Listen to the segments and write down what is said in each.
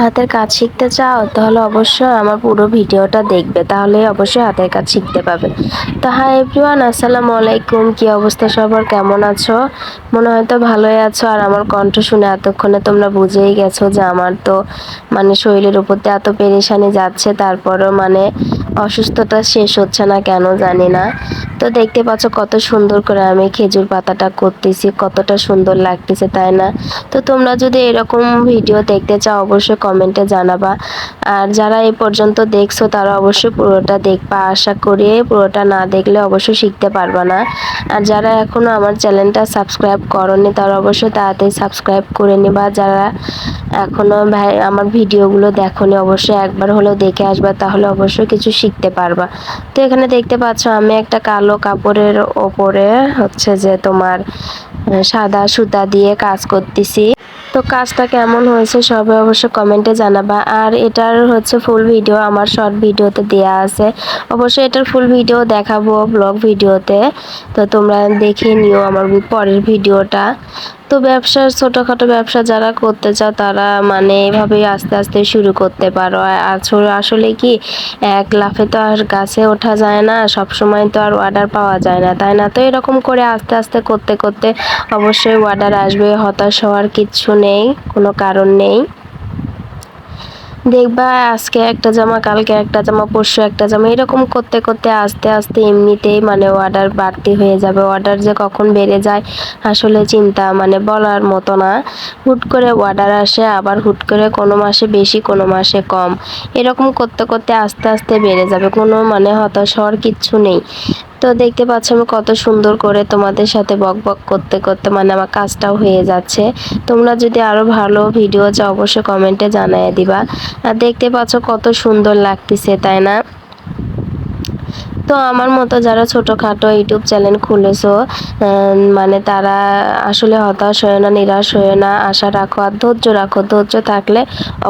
হাতের কাজ শিখতে চাও, তাহলে অবশ্যই আমার পুরো ভিডিওটা দেখবে। তাহলে অবশ্যই হাতের কাজ শিখতে পাবে তো হাই এভরিওয়ান আসসালামু আলাইকুম। কি অবস্থা সবার? কেমন আছো? মনে হয় তো ভালোই আছো। আর আমার কণ্ঠ শুনে এতক্ষণে তোমরা বুঝেই গেছো যে আমার তো মানে শরীরের উপর এত পেরেশানি যাচ্ছে, তারপরও মানে অসুস্থতা শেষ হচ্ছে না কেন জানি না। তো দেখতে পাচ্ছ কত সুন্দর করে আমি খেজুর পাতাটা করতেছি, কতটা সুন্দর লাগতেছে, তাই না? তো তোমরা যদি এরকম ভিডিও দেখতে চাও, অবশ্যই কমেন্টে জানাবা। আর যারা এ পর্যন্ত দেখছ, তারা অবশ্যই পুরোটা দেখবা। আশা করি পুরোটা না দেখলে অবশ্যই শিখতে পারবা না। আর যারা এখনও আমার চ্যানেলটা সাবস্ক্রাইব করনি, তারা অবশ্যই তাড়াতাড়ি সাবস্ক্রাইব করে নিবা। যারা এখনও ভাই, আমার ভিডিওগুলো দেখোনি, অবশ্যই একবার হলেও দেখে আসবা, তাহলে অবশ্যই কিছু শিখতে পারবা। তো এখানে দেখতে পাচ্ছ, আমি একটা কালো কাপড়ের ওপরে হচ্ছে যে তোমার সাদা সুতা দিয়ে কাজ করতেছি। তো কাজটা কেমন হয়েছে সবাই অবশ্যই কমেন্টে জানাবা। আর এটার হচ্ছে ফুল ভিডিও আমার শর্ট ভিডিওতে দেয়া আছে। অবশ্যই এটার ফুল ভিডিও দেখাবো ব্লগ ভিডিওতে তো তোমরা দেখে নিও আমার পরের ভিডিওটা। তো ব্যবসার ছোটোখাটো ব্যবসা যারা করতে চাও, তারা মানে এভাবেই আস্তে আস্তে শুরু করতে পারো। আর আসলে- কি, এক লাফে তো আর গাছে ওঠা যায় না সব সময় তো আর অর্ডার পাওয়া যায় না, তাই না? তো এরকম করে আস্তে আস্তে করতে করতে অবশ্যই অর্ডার আসবে, হতাশ হওয়ার কিচ্ছু নেই, কোনো কারণ নেই। দেখবা আজকে একটা জামা, কালকে একটা জামা, পরশু একটা জামা, এরকম করতে করতে আস্তে আস্তে এমনিতেই মানে অর্ডার বাড়তি হয়ে যাবে। অর্ডার যে কখন বেড়ে যায় আসলে চিন্তা মানে বলার মতো না। হুট করে অর্ডার আসে, আবার হুট করে কোনো মাসে বেশি, কোনো মাসে কম। এরকম করতে করতে আস্তে আস্তে বেড়ে যাবে। কোনো মানে হতাশ হওয়ার কিচ্ছু নেই। তো দেখতে পাচ্ছ আমি কত সুন্দর করে তোমাদের সাথে বক বক করতে করতে মানে আমার কাজটাও হয়ে যাচ্ছে। তোমরা যদি আরও ভালো ভিডিও চাও, অবশ্যই কমেন্টে জানাই দিবা। আর দেখতে পাচ্ছ কত সুন্দর লাগতেছে, তাই না? তো আমার মতো যারা ছোটোখাটো ইউটিউব চ্যানেল খুলেছো মানে তারা আসলে হতাশ হয়ে না, নিরাশ হয়ে না। আশা রাখো আর ধৈর্য রাখো। ধৈর্য থাকলে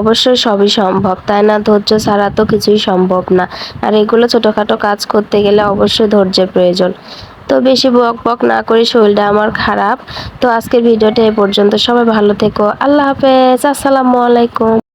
অবশ্যই সবই সম্ভব, তাই না? ধৈর্য ছাড়া তো কিছুই সম্ভব না। আর এগুলো ছোটোখাটো কাজ করতে গেলে অবশ্যই ধৈর্যের প্রয়োজন। তো বেশি বক বক না করে শরীরটা আমার খারাপ। তো আজকের ভিডিওটা এ পর্যন্ত। সবাই ভালো থেকো। আল্লাহ হাফেজ। আসসালামু আলাইকুম।